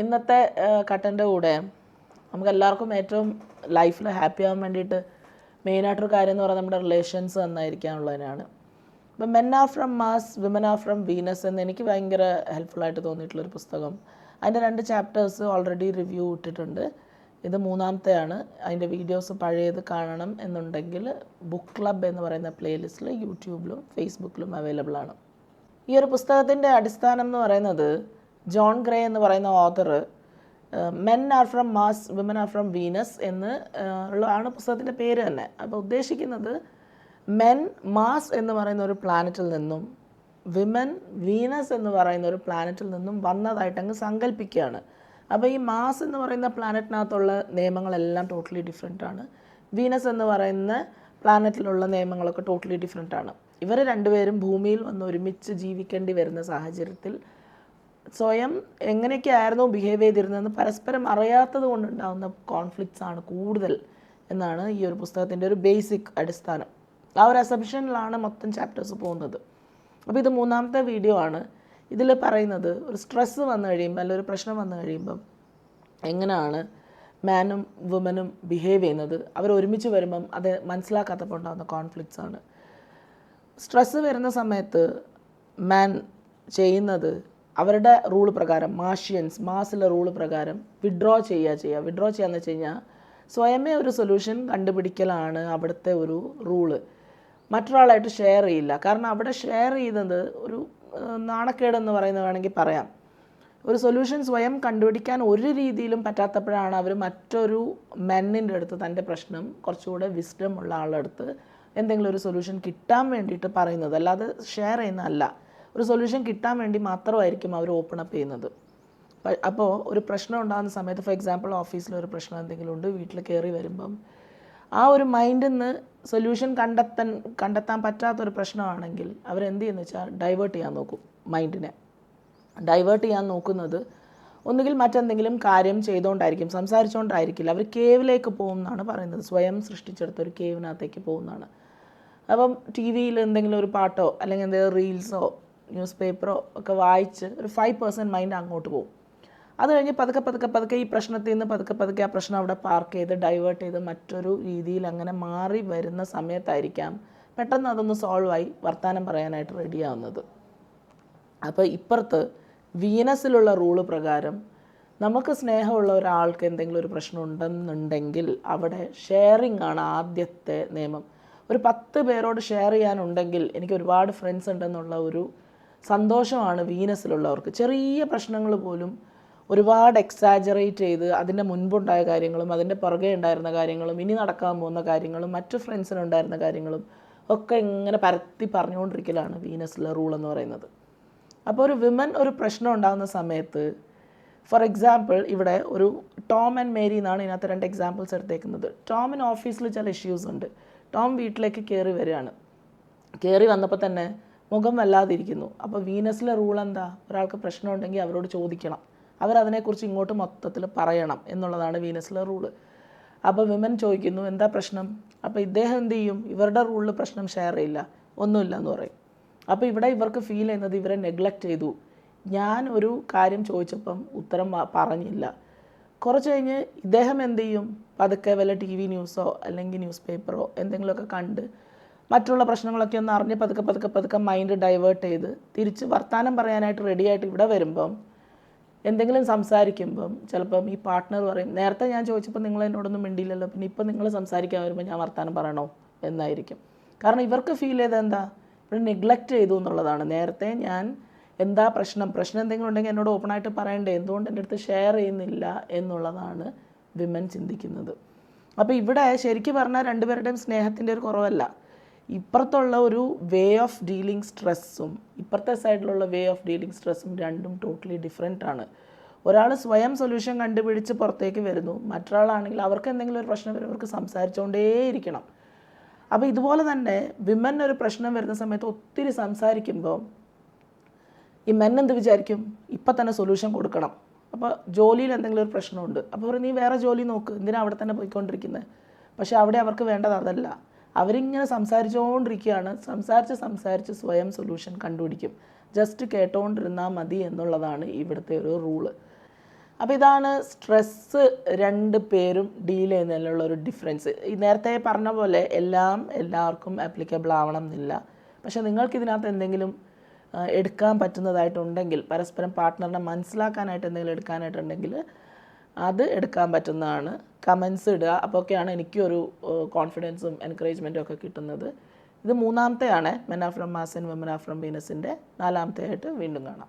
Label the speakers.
Speaker 1: ഇന്നത്തെ കട്ടന്റെ കൂടെ നമുക്ക് എല്ലാവർക്കും ഏറ്റവും ലൈഫിൽ ഹാപ്പി ആവാൻ വേണ്ടിയിട്ട് മെയിനായിട്ടൊരു കാര്യം എന്ന് പറയുന്നത് നമ്മുടെ റിലേഷൻസ് നന്നായിരിക്കാനുള്ളതിനാണ്. ഇപ്പം men are from Mars women are from Venus എന്ന് എനിക്ക് ഭയങ്കര ഹെൽപ്ഫുള്ളായിട്ട് തോന്നിയിട്ടുള്ളൊരു പുസ്തകം. അതിന്റെ രണ്ട് ചാപ്റ്റേഴ്സ് ഓൾറെഡി റിവ്യൂ ഇട്ടിട്ടുണ്ട്. ഇത് മൂന്നാമത്തെയാണ്. അതിന്റെ വീഡിയോസ് പഴയത് കാണണം എന്നുണ്ടെങ്കിൽ ബുക്ക് ക്ലബ് എന്ന് പറയുന്ന പ്ലേലിസ്റ്റിൽ യൂട്യൂബിലും ഫേസ്ബുക്കിലും അവൈലബിൾ ആണ്. ഈ ഒരു പുസ്തകത്തിന്റെ അടിസ്ഥാനം എന്ന് പറയുന്നത് ജോൺ ഗ്രേ എന്ന് പറയുന്ന author men are from Mars women are from Venus എന്ന് ആണ് പുസ്തകത്തിന്റെ പേര് തന്നെ. അപ്പോൾ ഉദ്ദേശിക്കുന്നത് മെൻ മാസ് എന്ന് പറയുന്ന ഒരു പ്ലാനറ്റിൽ നിന്നും വിമൻ വീനസ് എന്ന് പറയുന്ന ഒരു പ്ലാനറ്റിൽ നിന്നും വന്നതായിട്ട് അങ്ങ് സങ്കല്പിക്കുകയാണ് അപ്പോൾ ഈ മാസ് എന്ന് പറയുന്ന പ്ലാനറ്റിനകത്തുള്ള നിയമങ്ങളെല്ലാം ടോട്ടലി ഡിഫറെന്റ് ആണ്. വീനസ് എന്ന് പറയുന്ന പ്ലാനറ്റിലുള്ള നിയമങ്ങളൊക്കെ ടോട്ടലി ഡിഫറെന്റ് ആണ്. ഇവർ രണ്ടുപേരും ഭൂമിയിൽ വന്ന് ഒരുമിച്ച് ജീവിക്കേണ്ടി വരുന്ന സാഹചര്യത്തിൽ സ്വയം എങ്ങനെയൊക്കെ ആയിരുന്നു ബിഹേവ് ചെയ്തിരുന്നതെന്ന് പരസ്പരം അറിയാത്തത് കൊണ്ടുണ്ടാകുന്ന കോൺഫ്ലിക്ട്സ് ആണ് കൂടുതൽ എന്നാണ് ഈ ഒരു പുസ്തകത്തിന്റെ ഒരു ബേസിക് അടിസ്ഥാനം. ആ ഒരു അസംഷനിലാണ് മൊത്തം ചാപ്റ്റേഴ്സ് പോകുന്നത്. അപ്പോൾ ഇത് മൂന്നാമത്തെ വീഡിയോ ആണ്. ഇതിൽ പറയുന്നത് ഒരു സ്ട്രെസ്സ് വന്നു കഴിയുമ്പോൾ അല്ലെങ്കിൽ ഒരു പ്രശ്നം വന്നു കഴിയുമ്പം എങ്ങനെയാണ് മാനും വുമനും ബിഹേവ് ചെയ്യുന്നത്? അവർ ഒരുമിച്ച് വരുമ്പം അത് മനസ്സിലാക്കാത്തപ്പോൾ ഉണ്ടാകുന്ന കോൺഫ്ലിക്ട്സ് ആണ്. സ്ട്രെസ്സ് വരുന്ന സമയത്ത് മാൻ ചെയ്യുന്നത് അവരുടെ റൂൾ പ്രകാരം മാഷ്യൻസ് മാസിലെ റൂൾ പ്രകാരം വിഡ്രോ ചെയ്യുക ചെയ്യുക. വിഡ്രോ ചെയ്യാന്ന് വെച്ച് കഴിഞ്ഞാൽ സ്വയമേ ഒരു സൊല്യൂഷൻ കണ്ടുപിടിക്കലാണ് അവിടുത്തെ ഒരു റൂൾ മറ്റൊരാളായിട്ട് ഷെയർ ചെയ്യില്ല. കാരണം അവിടെ ഷെയർ ചെയ്യുന്നത് ഒരു നാണക്കേടെന്ന് പറയുന്നത് വേണമെങ്കിൽ പറയാം. ഒരു സൊല്യൂഷൻ സ്വയം കണ്ടുപിടിക്കാൻ ഒരു രീതിയിലും പറ്റാത്തപ്പോഴാണ് അവർ മറ്റൊരു മെന്നിന്റെ അടുത്ത് തന്റെ പ്രശ്നം കുറച്ചുകൂടെ വിസ്ഡം ഉള്ള ആളുടെ അടുത്ത് എന്തെങ്കിലും ഒരു സൊല്യൂഷൻ കിട്ടാൻ വേണ്ടിയിട്ട് പറയുന്നത്. അല്ലാതെ ഷെയർ ചെയ്യുന്നതല്ല. ഒരു സൊല്യൂഷൻ കിട്ടാൻ വേണ്ടി മാത്രമായിരിക്കും അവർ ഓപ്പൺ അപ്പ് ചെയ്യുന്നത്. അപ്പോൾ ഒരു പ്രശ്നം ഉണ്ടാകുന്ന സമയത്ത് ഫോർ എക്സാമ്പിൾ ഓഫീസിൽ ഒരു പ്രശ്നം എന്തെങ്കിലും ഉണ്ട് വീട്ടിൽ കയറി വരുമ്പം ആ ഒരു മൈൻഡിൽ നിന്ന് സൊല്യൂഷൻ കണ്ടെത്താൻ കണ്ടെത്താൻ പറ്റാത്തൊരു പ്രശ്നമാണെങ്കിൽ അവരെന്ത് ചെയ്യുന്നു വെച്ചാൽ ഡൈവേർട്ട് ചെയ്യാൻ നോക്കും മൈൻഡിനെ ഡൈവേർട്ട് ചെയ്യാൻ നോക്കുന്നത് ഒന്നുകിൽ മറ്റെന്തെങ്കിലും കാര്യം ചെയ്തുകൊണ്ടായിരിക്കും സംസാരിച്ചുകൊണ്ടായിരിക്കില്ല അവർ കേവിലേക്ക് പോകും എന്നാണ് പറയുന്നത്. സ്വയം സൃഷ്ടിച്ചെടുത്ത ഒരു കേവിനകത്തേക്ക് പോകുന്നതാണ് അപ്പം ടി വിയിൽ എന്തെങ്കിലും ഒരു പാട്ടോ അല്ലെങ്കിൽ എന്തെങ്കിലും റീൽസോ ന്യൂസ് പേപ്പറോ ഒക്കെ വായിച്ച് ഒരു ഫൈവ് പെർസെന്റ് മൈൻഡ് അങ്ങോട്ട് പോകും അത് കഴിഞ്ഞ് പതുക്കെ പതുക്കെ പതുക്കെ ഈ പ്രശ്നത്തിൽ നിന്ന് പതുക്കെ പതുക്കെ ആ പ്രശ്നം അവിടെ പാർക്ക് ചെയ്ത് ഡൈവേർട്ട് ചെയ്ത് മറ്റൊരു രീതിയിൽ അങ്ങനെ മാറി വരുന്ന സമയത്തായിരിക്കാം പെട്ടെന്ന് അതൊന്ന് സോൾവ് ആയി വർത്തമാനം പറയാനായിട്ട് റെഡിയാവുന്നത് അപ്പോൾ ഇപ്പുറത്ത് വീനസിലുള്ള റൂൾ പ്രകാരം നമുക്ക് സ്നേഹമുള്ള ഒരാൾക്ക് എന്തെങ്കിലും ഒരു പ്രശ്നം ഉണ്ടെന്നുണ്ടെങ്കിൽ അവിടെ ഷെയറിംഗ് ആണ് ആദ്യത്തെ നിയമം. ഒരു പത്ത് പേരോട് ഷെയർ ചെയ്യാനുണ്ടെങ്കിൽ എനിക്ക് ഒരുപാട് ഫ്രണ്ട്സ് ഉണ്ടെന്നുള്ള ഒരു സന്തോഷമാണ് വീനസിലുള്ളവർക്ക്. ചെറിയ പ്രശ്നങ്ങൾ പോലും ഒരുപാട് എക്സാജറേറ്റ് ചെയ്ത് അതിന്റെ മുൻപുണ്ടായ കാര്യങ്ങളും അതിന്റെ പുറകെ ഉണ്ടായിരുന്ന കാര്യങ്ങളും ഇനി നടക്കാൻ പോകുന്ന കാര്യങ്ങളും മറ്റു ഫ്രണ്ട്സിനുണ്ടായിരുന്ന കാര്യങ്ങളും ഒക്കെ ഇങ്ങനെ പരത്തി പറഞ്ഞുകൊണ്ടിരിക്കലാണ് വീനസിലെ റൂൾ എന്ന് പറയുന്നത്. അപ്പോൾ ഒരു വിമൻ ഒരു പ്രശ്നം ഉണ്ടാകുന്ന സമയത്ത് ഫോർ എക്സാമ്പിൾ ഇവിടെ ഒരു ടോം ആൻഡ് മേരി എന്നാണ് ഇതിനകത്ത് രണ്ട് എക്സാമ്പിൾസ് എടുത്തേക്കുന്നത്. ടോമിന് ഓഫീസിൽ ചില ഇഷ്യൂസ് ഉണ്ട്. ടോം വീട്ടിലേക്ക് കയറി വരികയാണ്. കയറി വന്നപ്പോൾ തന്നെ മുഖം വല്ലാതിരിക്കുന്നു അപ്പോൾ വീനസിലെ റൂൾ എന്താ? ഒരാൾക്ക് പ്രശ്നമുണ്ടെങ്കിൽ അവരോട് ചോദിക്കണം. അവരതിനെക്കുറിച്ച് ഇങ്ങോട്ട് മൊത്തത്തിൽ പറയണം എന്നുള്ളതാണ് വീനസിലെ റൂൾ അപ്പോൾ വിമൻ ചോദിക്കുന്നു എന്താ പ്രശ്നം? അപ്പോൾ ഇദ്ദേഹം എന്ത് ചെയ്യും? ഇവരുടെ റൂളിൽ പ്രശ്നം ഷെയർ ചെയ്യില്ല. ഒന്നുമില്ല എന്ന് പറയും. അപ്പോൾ ഇവിടെ ഇവർക്ക് ഫീൽ ചെയ്യുന്നത് ഇവരെ നെഗ്ലക്റ്റ് ചെയ്തു. ഞാൻ ഒരു കാര്യം ചോദിച്ചപ്പം ഉത്തരം പറഞ്ഞില്ല. കുറച്ച് കഴിഞ്ഞ് ഇദ്ദേഹം എന്ത് ചെയ്യും? പതുക്കെ വല്ല ടി വി ന്യൂസോ അല്ലെങ്കിൽ ന്യൂസ് പേപ്പറോ എന്തെങ്കിലുമൊക്കെ കണ്ട് മറ്റുള്ള പ്രശ്നങ്ങളൊക്കെ ഒന്ന് അറിഞ്ഞ് പതുക്കെ പതുക്കെ പതുക്കെ മൈൻഡ് ഡൈവേർട്ട് ചെയ്ത് തിരിച്ച് വർത്തമാനം പറയാനായിട്ട് റെഡിയായിട്ട് ഇവിടെ വരുമ്പം എന്തെങ്കിലും സംസാരിക്കുമ്പം ചിലപ്പം ഈ പാർട്ട്ണർ പറയും നേരത്തെ ഞാൻ ചോദിച്ചപ്പോൾ നിങ്ങൾ എന്നോടൊന്നും മിണ്ടിയില്ലല്ലോ പിന്നെ ഇപ്പം നിങ്ങൾ സംസാരിക്കാൻ വരുമ്പോൾ ഞാൻ വർത്തമാനം പറയണോ? എന്നായിരിക്കും. കാരണം ഇവർക്ക് ഫീൽ ചെയ്ത് എന്താ? ഇവിടെ നെഗ്ലക്റ്റ് ചെയ്തു എന്നുള്ളതാണ്. നേരത്തെ ഞാൻ എന്താ പ്രശ്നം? പ്രശ്നം എന്തെങ്കിലും ഉണ്ടെങ്കിൽ എന്നോട് ഓപ്പണായിട്ട് പറയണ്ടേ? എന്തുകൊണ്ട് എന്റെ അടുത്ത് ഷെയർ ചെയ്യുന്നില്ല എന്നുള്ളതാണ് വിമൻ ചിന്തിക്കുന്നത്. അപ്പോൾ ഇവിടെ ശരിക്കും പറഞ്ഞാൽ രണ്ടുപേരുടെയും സ്നേഹത്തിന്റെ ഒരു കുറവല്ല. ഇപ്പുറത്തുള്ള ഒരു വേ ഓഫ് ഡീലിംഗ് സ്ട്രെസ്സും ഇപ്പുറത്തെ സൈഡിലുള്ള വേ ഓഫ് ഡീലിംഗ് സ്ട്രെസ്സും രണ്ടും ടോട്ടലി ഡിഫറെന്റ് ആണ്. ഒരാൾ സ്വയം സൊല്യൂഷൻ കണ്ടുപിടിച്ച് പുറത്തേക്ക് വരുന്നു. മറ്റൊരാളാണെങ്കിൽ അവർക്ക് എന്തെങ്കിലും ഒരു പ്രശ്നം വരും അവർക്ക് സംസാരിച്ചുകൊണ്ടേയിരിക്കണം അപ്പോൾ ഇതുപോലെ തന്നെ വിമൻ ഒരു പ്രശ്നം വരുന്ന സമയത്ത് ഒത്തിരി സംസാരിക്കുമ്പോൾ ഈ മെൻ എന്ത് വിചാരിക്കും? ഇപ്പം തന്നെ സൊല്യൂഷൻ കൊടുക്കണം. അപ്പോൾ ജോലിയിൽ എന്തെങ്കിലും ഒരു പ്രശ്നമുണ്ട്. അപ്പോൾ നീ വേറെ ജോലി നോക്ക്. എന്തിനാണ് അവിടെ തന്നെ പോയിക്കൊണ്ടിരിക്കുന്നത് പക്ഷേ അവിടെ അവർക്ക് വേണ്ടത് അതല്ല. അവരിങ്ങനെ സംസാരിച്ചുകൊണ്ടിരിക്കുകയാണ് സംസാരിച്ച് സംസാരിച്ച് സ്വയം സൊല്യൂഷൻ കണ്ടുപിടിക്കും. ജസ്റ്റ് കേട്ടോണ്ടിരുന്നാൽ മതി എന്നുള്ളതാണ് ഇവിടുത്തെ ഒരു റൂൾ അപ്പോൾ ഇതാണ് സ്ട്രെസ്സ് രണ്ട് പേരും ഡീൽ ചെയ്യുന്നതിലുള്ള ഒരു ഡിഫറൻസ് ഈ നേരത്തെ പറഞ്ഞ പോലെ എല്ലാം എല്ലാവർക്കും ആപ്ലിക്കബിൾ ആവണം എന്നില്ല. പക്ഷെ നിങ്ങൾക്ക് ഇതിനകത്ത് എന്തെങ്കിലും എടുക്കാൻ പറ്റുന്നതായിട്ടുണ്ടെങ്കിൽ പരസ്പരം പാർട്ട്ണറിനെ മനസ്സിലാക്കാനായിട്ട് എന്തെങ്കിലും എടുക്കാനായിട്ടുണ്ടെങ്കിൽ അത് എടുക്കാൻ പറ്റുന്നതാണ്. കമൻസ് ഇടുക അപ്പോൾ ഒക്കെയാണ് എനിക്കൊരു കോൺഫിഡൻസും എൻകറേജ്മെന്റും ഒക്കെ കിട്ടുന്നത്. ഇത് മൂന്നാമത്തെയാണ് men from Mars and women from വീനസിന്റെ നാലാമത്തെ ആയിട്ട് വീണ്ടും കാണാം.